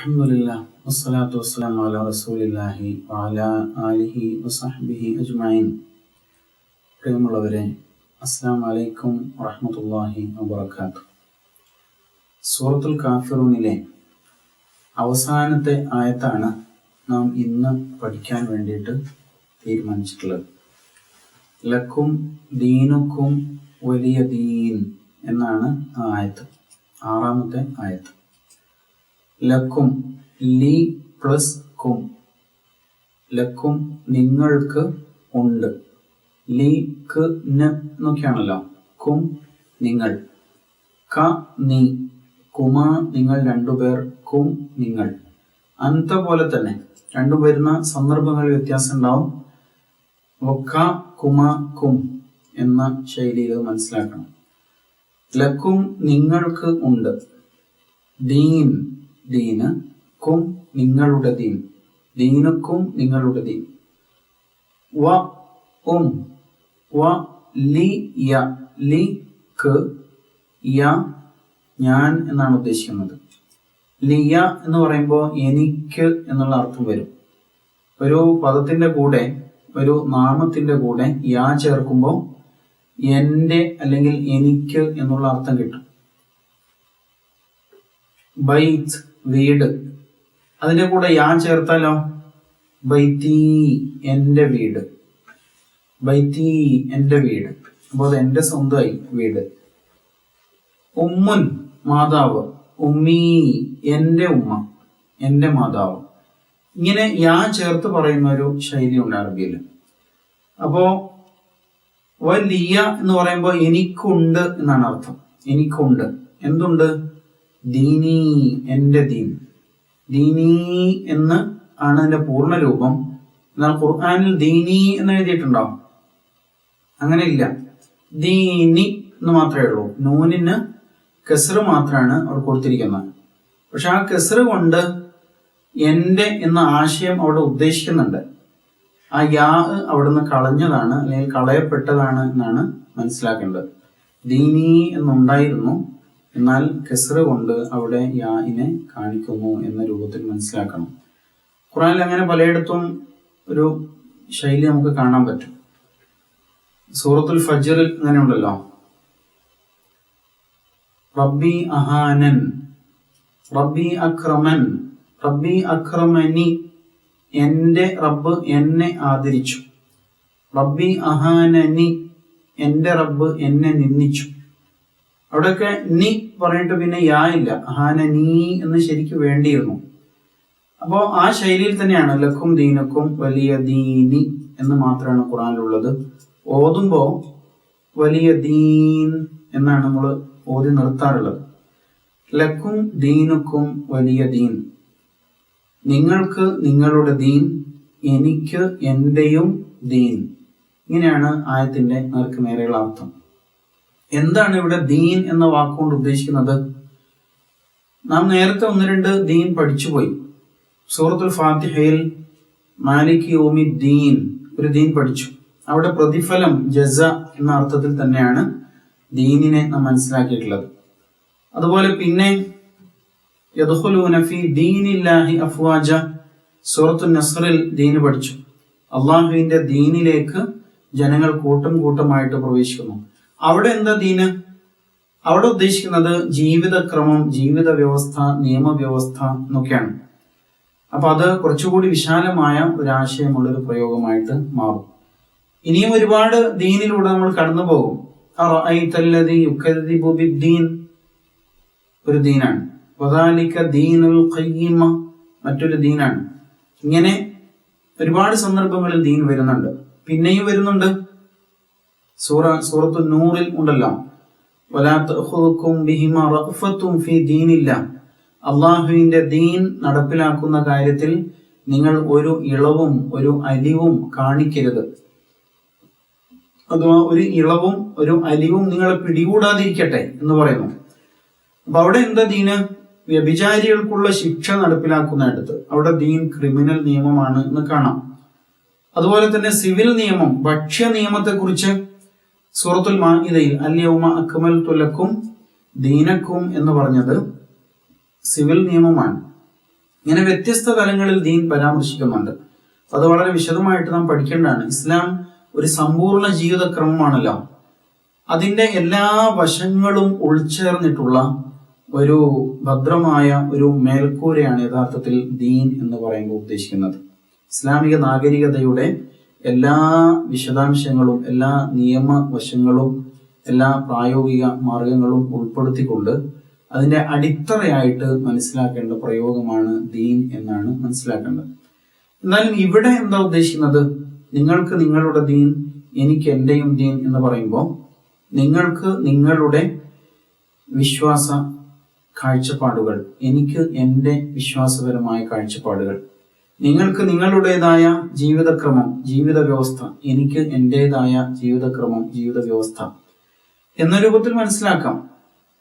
അലഹമുല്ല വസ്സലാത്തു വസ്സലാം റസൂലില്ലാഹി ആലിഹി അജ്മഈൻ. പ്രിയമുള്ളവരെ അസ്സാം വലൈക്കും സൂറത്തുൽ കാഫിറൂനിലെ അവസാനത്തെ ആയത്താണ് നാം ഇന്ന് പഠിക്കാൻ വേണ്ടിയിട്ട് തീരുമാനിച്ചിട്ടുള്ളത്. ലക്കും ദീനുക്കും വലിയ ദീൻ എന്നാണ് ആ ആയത്ത് ആറാമത്തെ ആയത്ത്. ലക്കും. ലീ പ്ലസ് കും ലക്കും നിങ്ങൾക്ക് ഉണ്ട്. ലി ക് ന എന്നൊക്കെയാണല്ലോ കും നിങ്ങൾ. ക നീ. കുമാ നിങ്ങൾ രണ്ടുപേർ കും നിങ്ങൾ. അന്ത പോലെ തന്നെ. രണ്ടു വരുന്ന സന്ദർഭങ്ങളിൽ വ്യത്യാസം ഉണ്ടാവും. ഒക്ക കുമ കും എന്ന ശൈലിയിൽ മനസ്സിലാക്കണം. ലക്കും നിങ്ങൾക്ക് ഉണ്ട്. ദീൻ. ദീന് കും നിങ്ങളുടെ ദീൻ. ദീനുക്കും നിങ്ങളുടെ ദീൻ. വ ഉം വ ലി യ. ലി ക് യ ഞാൻ എന്നാണ് ഉദ്ദേശിക്കുന്നത്. ലിയ എന്ന് പറയുമ്പോൾ എനിക്ക് എന്നുള്ള അർത്ഥം വരും. ഒരു പദത്തിന്റെ കൂടെ ഒരു നാമത്തിന്റെ കൂടെ യാ ചേർക്കുമ്പോൾ എന്റെ അല്ലെങ്കിൽ എനിക്ക് എന്നുള്ള അർത്ഥം കിട്ടും. ബൈത്ത് വീട്. അതിന്റെ കൂടെ യാ ചേർത്താലോ? ബൈത്തി എന്റെ വീട്. ബൈത്തി എന്റെ വീട്. അപ്പോൾ അത് എന്റെ സ്വന്തമായി വീട്. ഉമ്മുൻ മാതാവ് ഉമ്മീ എന്റെ ഉമ്മ എന്റെ മാതാവ്. ഇങ്ങനെ യാ ചേർത്ത് പറയുന്ന ഒരു ശൈലിയുണ്ട് അറബിയിൽ. അപ്പോ വലിയ എന്ന് പറയുമ്പോൾ എനിക്കുണ്ട് എന്നാണ് അർത്ഥം. എനിക്കുണ്ട്. എന്തുണ്ട്? ദീനി എന്റെ ദീൻ. ദീനി എന്ന് ആണ് അതിന്റെ പൂർണ രൂപം. എന്നാൽ ഖുർആാനിൽ ദീനി എന്ന് എഴുതിയിട്ടുണ്ടോ? അങ്ങനെ ഇല്ല. ദീനി എന്ന് മാത്രമേ ഉള്ളൂ. നൂനിന് കെസർ മാത്രമാണ് അവർ കൊടുത്തിരിക്കുന്നത്. പക്ഷെ ആ കെസർ കൊണ്ട് എന്റെ എന്ന ആശയം അവിടെ ഉദ്ദേശിക്കുന്നുണ്ട്. ആ യാ അവിടുന്ന് കളഞ്ഞതാണ് അല്ലെങ്കിൽ കളയപ്പെട്ടതാണ് എന്നാണ് മനസ്സിലാക്കേണ്ടത്. ദീനി എന്നുണ്ടായിരുന്നു. എന്നാൽ കെസ്ര കൊണ്ട് അവിടെ യാഇനെ കാണിക്കുന്നു എന്ന രൂപത്തിൽ മനസ്സിലാക്കണം. ഖുറാനിൽ അങ്ങനെ പലയിടത്തും ഒരു ശൈലി നമുക്ക് കാണാൻ പറ്റും. സൂറത്തുൽ ഫജറിൽ അങ്ങനെ ഉണ്ടല്ലോ റബ്ബി അഹാനൻ റബ്ബി അക്രമൻ റബ്ബി അക്രമനി എന്റെ റബ്ബ് എന്നെ ആദരിച്ചു. റബ്ബി അഹാനനി എന്റെ റബ്ബ് എന്നെ നിന്ദിച്ചു. അവിടെയൊക്കെ നി പറഞ്ഞിട്ട് പിന്നെ യാ ഇല്ല ഹാന നീ എന്ന് ശരിക്കും വേണ്ടിയിരുന്നു. അപ്പോൾ ആ ശൈലിയിൽ തന്നെയാണ് ലക്കും ദീനക്കും വലിയ ദീനി എന്ന് മാത്രമാണ് ഖുറാനിലുള്ളത് ഓതുമ്പോ വലിയ ദീൻ എന്നാണ് നമ്മൾ ഓതി നിർത്താറുള്ളത്. ലക്കും ദീനുക്കും വലിയ ദീൻ. നിങ്ങൾക്ക് നിങ്ങളുടെ ദീൻ എനിക്ക് എന്റെയും ദീൻ. ഇങ്ങനെയാണ് ആയത്തിന്റെ നേർക്ക് നേരെയുള്ള അർത്ഥം. എന്താണ് ഇവിടെ ദീൻ എന്ന വാക്കുകൊണ്ട് ഉദ്ദേശിക്കുന്നത്? നാം നേരത്തെ ഒന്ന് രണ്ട് ദീൻ പഠിച്ചുപോയി. സൂറത്തുൽ ഫാത്തിഹയിൽ മാലിക് യോമി ദീൻ ഒരു ദീൻ പഠിച്ചു. അവിടെ പ്രതിഫലം ജസ എന്ന അർത്ഥത്തിൽ തന്നെയാണ് ദീനിനെ നാം മനസ്സിലാക്കിയിട്ടുള്ളത്. അതുപോലെ പിന്നെ അഫ്വാജ സൂറത്തു നസറിൽ ദീന് പഠിച്ചു. അള്ളാഹുവിന്റെ ദീനിലേക്ക് ജനങ്ങൾ കൂട്ടം കൂട്ടമായിട്ട് പ്രവേശിക്കുന്നു. അവിടെ എന്താ ദീന്? അവിടെ ഉദ്ദേശിക്കുന്നത് ജീവിതക്രമം ജീവിത വ്യവസ്ഥ നിയമവ്യവസ്ഥ എന്നൊക്കെയാണ്. അപ്പൊ അത് കുറച്ചുകൂടി വിശാലമായ ഒരു ആശയമുള്ള ഒരു പ്രയോഗമായിട്ട് മാറും. ഇനിയും ഒരുപാട് ദീനിലൂടെ നമ്മൾ കടന്നു പോകും. ഒരു ദീനാണ്. മറ്റൊരു ദീനാണ്. ഇങ്ങനെ ഒരുപാട് സന്ദർഭങ്ങളിൽ ദീൻ വരുന്നുണ്ട്. പിന്നെയും വരുന്നുണ്ട്. സൂറ സൂറത്ത് നൂറിൽ ഉണ്ടല്ലോ. അള്ളാഹുവിന്റെ ദീൻ നടപ്പിലാക്കുന്ന കാര്യത്തിൽ നിങ്ങൾ ഒരു ഇളവും ഒരു അലിവും കാണിക്കരുത്. അഥവാ ഒരു ഇളവും ഒരു അലിവും നിങ്ങളെ പിടികൂടാതിരിക്കട്ടെ എന്ന് പറയുന്നു. അപ്പൊ അവിടെ എന്താ ദീന്? വ്യഭിചാരികൾക്കുള്ള ശിക്ഷ നടപ്പിലാക്കുന്നിടത്ത് അവിടെ ദീൻ ക്രിമിനൽ നിയമമാണ് എന്ന് കാണാം. അതുപോലെ തന്നെ സിവിൽ നിയമം ഭക്ഷ്യ നിയമത്തെക്കുറിച്ച് സൂറത്തുൽ മാഇദയിൽ അല്യൗമ അക്മൽ തുലക്കും ദീനക്കും എന്ന് പറഞ്ഞത് സിവിൽ നിയമമാണ്. ഇങ്ങനെ വ്യത്യസ്ത തലങ്ങളിൽ ദീൻ പരാമർശിക്കുന്നുണ്ട്. അത് വളരെ വിശദമായിട്ട് നാം പഠിക്കേണ്ടതാണ്. ഇസ്ലാം ഒരു സമ്പൂർണ ജീവിതക്രമമാണല്ലോ. അതിന്റെ എല്ലാ വശങ്ങളും ഉൾച്ചേർന്നിട്ടുള്ള ഒരു ഭദ്രമായ ഒരു മേൽക്കൂരയാണ് യഥാർത്ഥത്തിൽ ദീൻ എന്ന് പറയുമ്പോൾ ഉദ്ദേശിക്കുന്നത്. ഇസ്ലാമിക നാഗരികതയുടെ എല്ലാ വിശദാംശങ്ങളും എല്ലാ നിയമവശങ്ങളും എല്ലാ പ്രായോഗിക മാർഗങ്ങളും ഉൾപ്പെടുത്തിക്കൊണ്ട് അതിന്റെ അടിത്തറയായിട്ട് മനസ്സിലാക്കേണ്ട പ്രയോഗമാണ് ദീൻ എന്നാണ് മനസ്സിലാക്കേണ്ടത്. എന്നാലും ഇവിടെ എന്താ ഉദ്ദേശിക്കുന്നത്? നിങ്ങൾക്ക് നിങ്ങളുടെ ദീൻ എനിക്ക് എന്റെയും ദീൻ എന്ന് പറയുമ്പോൾ നിങ്ങൾക്ക് നിങ്ങളുടെ വിശ്വാസ കാഴ്ചപ്പാടുകൾ എനിക്ക് എന്റെ വിശ്വാസപരമായ കാഴ്ചപ്പാടുകൾ നിങ്ങൾക്ക് നിങ്ങളുടേതായ ജീവിതക്രമം ജീവിത വ്യവസ്ഥ എനിക്ക് എന്റെതായ ജീവിതക്രമം ജീവിത വ്യവസ്ഥ എന്ന രൂപത്തിൽ മനസ്സിലാക്കാം.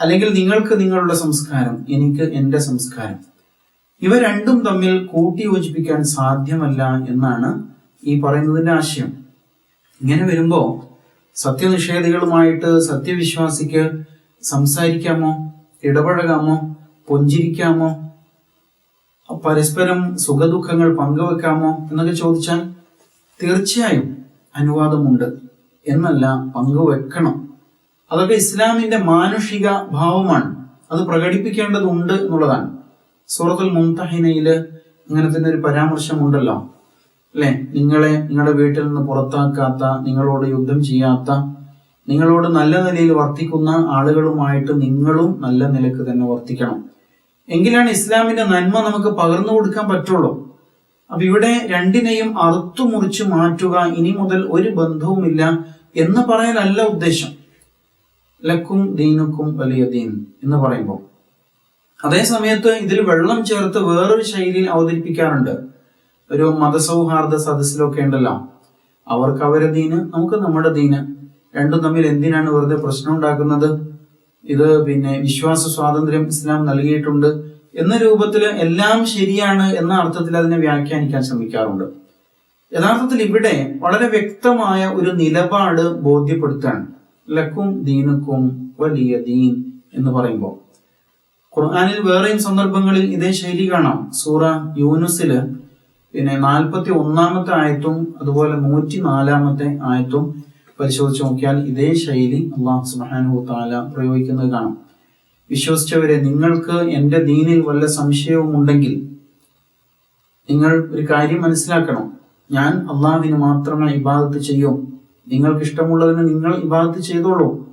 അല്ലെങ്കിൽ നിങ്ങൾക്ക് നിങ്ങളുടെ സംസ്കാരം എനിക്ക് എന്റെ സംസ്കാരം. ഇവ രണ്ടും തമ്മിൽ കൂട്ടിയോജിപ്പിക്കാൻ സാധ്യമല്ല എന്നാണ് ഈ പറയുന്നതിന്റെ ആശയം. ഇങ്ങനെ വരുമ്പോൾ സത്യനിഷേധികളുമായിട്ട് സത്യവിശ്വാസിക്ക് സംസാരിക്കാമോ ഇടപഴകാമോ പുഞ്ചിരിക്കാമോ പരസ്പരം സുഖദുഃഖങ്ങൾ പങ്കുവെക്കാമോ എന്നൊക്കെ ചോദിച്ചാൽ തീർച്ചയായും അനുവാദമുണ്ട് എന്നല്ല പങ്കുവെക്കണം. അതൊക്കെ ഇസ്ലാമിന്റെ മാനുഷിക ഭാവമാണ്. അത് പ്രകടിപ്പിക്കേണ്ടതുണ്ട് എന്നുള്ളതാണ്. സൂറത്തുൽ മുംതഹിനയിൽ ഇങ്ങനെ തന്നെ ഒരു പരാമർശമുണ്ടല്ലോ. അല്ലെ? നിങ്ങളെ നിങ്ങളുടെ വീട്ടിൽ നിന്ന് പുറത്താക്കാത്ത നിങ്ങളോട് യുദ്ധം ചെയ്യാത്ത നിങ്ങളോട് നല്ല നിലയിൽ വർത്തിക്കുന്ന ആളുകളുമായിട്ട് നിങ്ങളും നല്ല നിലയ്ക്ക് തന്നെ വർത്തിക്കണം. എങ്കിലാണ് ഇസ്ലാമിന്റെ നന്മ നമുക്ക് പകർന്നു കൊടുക്കാൻ പറ്റുള്ളൂ. അപ്പൊ ഇവിടെ രണ്ടിനെയും അറുത്തു മുറിച്ച് മാറ്റുക ഇനി മുതൽ ഒരു ബന്ധവുമില്ല എന്ന് പറയാനല്ല ഉദ്ദേശം. ലക്കും ദീനുക്കും വലിയ ദീൻ എന്ന് പറയുമ്പോൾ. അതേ സമയത്ത് ഇതിൽ വെള്ളം ചേർത്ത് വേറൊരു ശൈലിയിൽ അവതരിപ്പിക്കാറുണ്ട്. ഒരു മതസൗഹാർദ്ദ സദസ്സിലൊക്കെ ഉണ്ടല്ലോ. അവർക്ക് അവരെ ദീന് നമുക്ക് നമ്മുടെ ദീന്. രണ്ടും തമ്മിൽ എന്തിനാണ് വെറുതെ പ്രശ്നം ഉണ്ടാക്കുന്നത്? ഇത് പിന്നെ വിശ്വാസ സ്വാതന്ത്ര്യം ഇസ്ലാം നൽകിയിട്ടുണ്ട് എന്ന രൂപത്തിൽ എല്ലാം ശരിയാണ് എന്ന അർത്ഥത്തിൽ അതിനെ വ്യാഖ്യാനിക്കാൻ ശ്രമിക്കാറുണ്ട്. യഥാർത്ഥത്തിൽ ഇവിടെ വളരെ വ്യക്തമായ ഒരു നിലപാട് ബോധ്യപ്പെടുത്താണ് ലക്കും ദീനുക്കും വലിയ ദീൻ എന്ന് പറയുമ്പോൾ ഖുർആാനിൽ വേറെയും സന്ദർഭങ്ങളിൽ ഇതേ ശൈലി കാണാം. സൂറ യൂനുസിൽ പിന്നെ നാൽപ്പത്തി ഒന്നാമത്തെ ആയത്തും അതുപോലെ നൂറ്റി നാലാമത്തെ ആയത്തും പരിശോധിച്ച് നോക്കിയാൽ ഇതേ ശൈലി അള്ളാഹു സുബാനു താല പ്രയോഗിക്കുന്നത് കാണാം. വിശ്വസിച്ചവരെ നിങ്ങൾക്ക് എന്റെ ദീനിൽ വല്ല സംശയവും ഉണ്ടെങ്കിൽ നിങ്ങൾ ഒരു കാര്യം മനസ്സിലാക്കണം. ഞാൻ അള്ളാഹുവിന് മാത്രമേ ഇബാദത്ത് ചെയ്യൂ. നിങ്ങൾക്ക് ഇഷ്ടമുള്ളതിന് നിങ്ങൾ ഇബാദത്ത് ചെയ്തോളൂ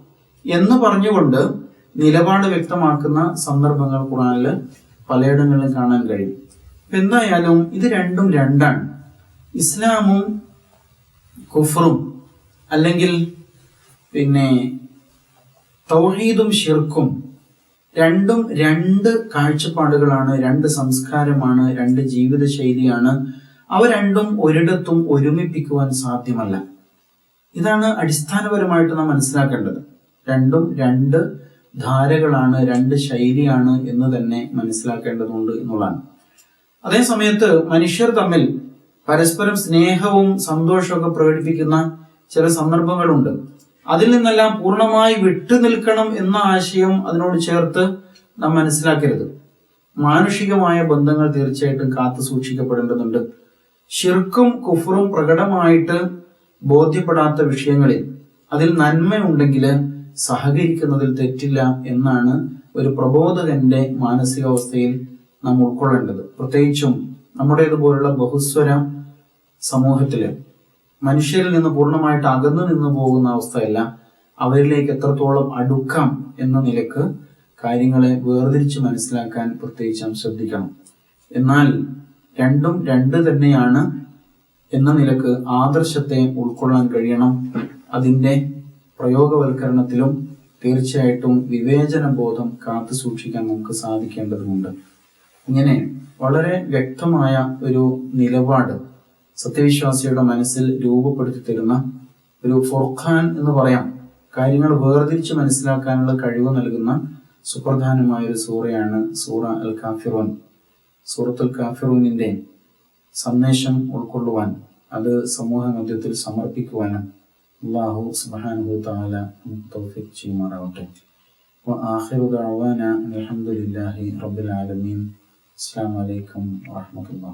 എന്ന് പറഞ്ഞുകൊണ്ട് നിലപാട് വ്യക്തമാക്കുന്ന സന്ദർഭങ്ങൾ ഖുറാനിൽ പലയിടങ്ങളിലും കാണാൻ കഴിയും. എന്തായാലും ഇത് രണ്ടും രണ്ടാണ്. ഇസ്ലാമും കുഫറും അല്ലെങ്കിൽ പിന്നെ തൗഹീദും ഷിർക്കും രണ്ടും രണ്ട് കാഴ്ചപ്പാടുകളാണ് രണ്ട് സംസ്കാരമാണ് രണ്ട് ജീവിത ശൈലിയാണ് അവ രണ്ടും ഒരിടത്തും ഒരുമിപ്പിക്കുവാൻ സാധ്യമല്ല. ഇതാണ് അടിസ്ഥാനപരമായിട്ട് നാം മനസ്സിലാക്കേണ്ടത്. രണ്ടും രണ്ട് ധാരകളാണ് രണ്ട് ശൈലിയാണ് എന്ന് തന്നെ മനസ്സിലാക്കേണ്ടതുണ്ട് എന്നുള്ളതാണ്. അതേ സമയത്ത് മനുഷ്യർ തമ്മിൽ പരസ്പരം സ്നേഹവും സന്തോഷവും പ്രകടിപ്പിക്കുന്ന ചില സന്ദർഭങ്ങളുണ്ട്. അതിൽ നിന്നെല്ലാം പൂർണമായി വിട്ടു നിൽക്കണം എന്ന ആശയം അതിനോട് ചേർത്ത് നാം മനസ്സിലാക്കരുത്. മാനുഷികമായ ബന്ധങ്ങൾ തീർച്ചയായിട്ടും കാത്തു സൂക്ഷിക്കപ്പെടേണ്ടതുണ്ട്. ഷിർക്കും കുഫറും പ്രകടമായിട്ട് ബോധ്യപ്പെടാത്ത വിഷയങ്ങളിൽ അതിൽ നന്മയുണ്ടെങ്കിൽ സഹകരിക്കുന്നതിൽ തെറ്റില്ല എന്നാണ് ഒരു പ്രബോധകന്റെ മാനസികാവസ്ഥയിൽ നാം ഉൾക്കൊള്ളേണ്ടത്. പ്രത്യേകിച്ചും നമ്മുടേതുപോലുള്ള ബഹുസ്വര സമൂഹത്തിൽ മനുഷ്യരിൽ നിന്ന് പൂർണമായിട്ട് അകന്നു നിന്ന് പോകുന്ന അവസ്ഥയല്ല. അവരിലേക്ക് എത്രത്തോളം അടുക്കാം എന്ന നിലയ്ക്ക് കാര്യങ്ങളെ വേർതിരിച്ച് മനസ്സിലാക്കാൻ പ്രത്യേകിച്ചും ശ്രദ്ധിക്കണം. എന്നാൽ രണ്ടും രണ്ട് തന്നെയാണ് എന്ന നിലയ്ക്ക് ആദർശത്തെ ഉൾക്കൊള്ളാൻ കഴിയണം. അതിന്റെ പ്രയോഗവൽക്കരണത്തിലും തീർച്ചയായിട്ടും വിവേചന ബോധം കാത്തു സൂക്ഷിക്കാൻ നമുക്ക് സാധിക്കേണ്ടതുണ്ട്. ഇങ്ങനെ വളരെ വ്യക്തമായ ഒരു നിലപാട് സത്യവിശ്വാസിയുടെ മനസ്സിൽ രൂപപ്പെടുത്തി തരുന്ന ഒരു ഫുർഖാൻ എന്ന് പറയാം കാര്യങ്ങൾ വേർതിരിച്ച് മനസ്സിലാക്കാനുള്ള കഴിവ് നൽകുന്ന സുപ്രധാനമായ ഒരു സൂറയാണ് സൂറ അൽ കാഫിറോൻ സൂറത്തുൽ കാഫിറൂനിന്റെ സന്ദേശം ഉൾക്കൊള്ളുവാൻ അത് സമൂഹ മധ്യത്തിൽ സമർപ്പിക്കുവാനും അള്ളാഹു സുബ്ഹാനഹു തആല തൗഫീഖ് ചെയ്യുമാറാവട്ടെ وآخر دعوانا الحمد لله رب العالمين അസ്സാം വലൈക്കും വാഹമത്തുള്ള